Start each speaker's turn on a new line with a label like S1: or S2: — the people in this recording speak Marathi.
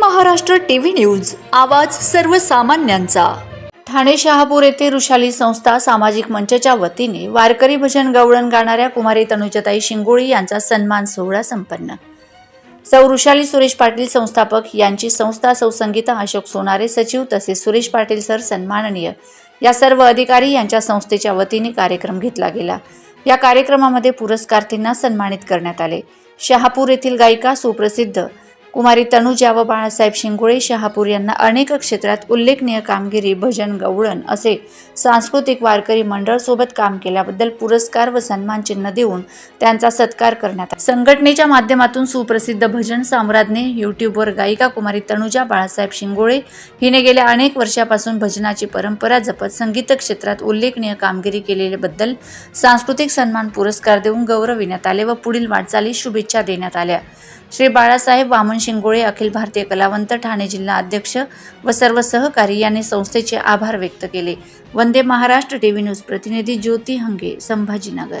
S1: महाराष्ट्र टीव्ही न्यूज आवाज सर्वसामान्यांचा. ठाणे शहापूर येथे ऋषाली संस्था सामाजिक मंचच्या वतीने वारकरी भजन गवळण गाणाऱ्या कुमारी तनुजताई शिंगोळी यांचा सन्मान सोहळा संपन्न. सौ ऋषाली सुरेश पाटील संस्थापक यांची संस्था सौ संगीता अशोक सोनारे सचिव तसेच सुरेश पाटील सर सन्माननीय. या सर्व अधिकारी यांच्या संस्थेच्या वतीने कार्यक्रम घेतला गेला. या कार्यक्रमामध्ये पुरस्कार्थींना सन्मानित करण्यात आले. शहापूर येथील गायिका सुप्रसिद्ध कुमारी तनुजा व बाळासाहेब शिंगोळे शहापूर यांना अनेक क्षेत्रात उल्लेखनीय कामगिरी भजन गवळण असे सांस्कृतिक वारकरी मंडळ सोबत काम केल्याबद्दल पुरस्कार व सन्मान चिन्ह देऊन त्यांचा सत्कार करण्यात आला. संघटनेच्या माध्यमातून सुप्रसिद्ध भजन साम्राज्ञी युट्यूबवर गायिका कुमारी तनुजा बाळासाहेब शिंगोळे हिने गेल्या अनेक वर्षापासून भजनाची परंपरा जपत संगीत क्षेत्रात उल्लेखनीय कामगिरी केलेल्याबद्दल सांस्कृतिक सन्मान पुरस्कार देऊन गौरविण्यात आले व पुढील वाटचालीस शुभेच्छा देण्यात आल्या. श्री बाळासाहेब वामन शिंगोळे अखिल भारतीय कलावंत ठाणे जिल्हा अध्यक्ष व सर्व सहकारी यांनी संस्थेचे आभार व्यक्त केले. वंदे महाराष्ट्र टीव्ही न्यूज प्रतिनिधी ज्योती हंगे संभाजीनगर.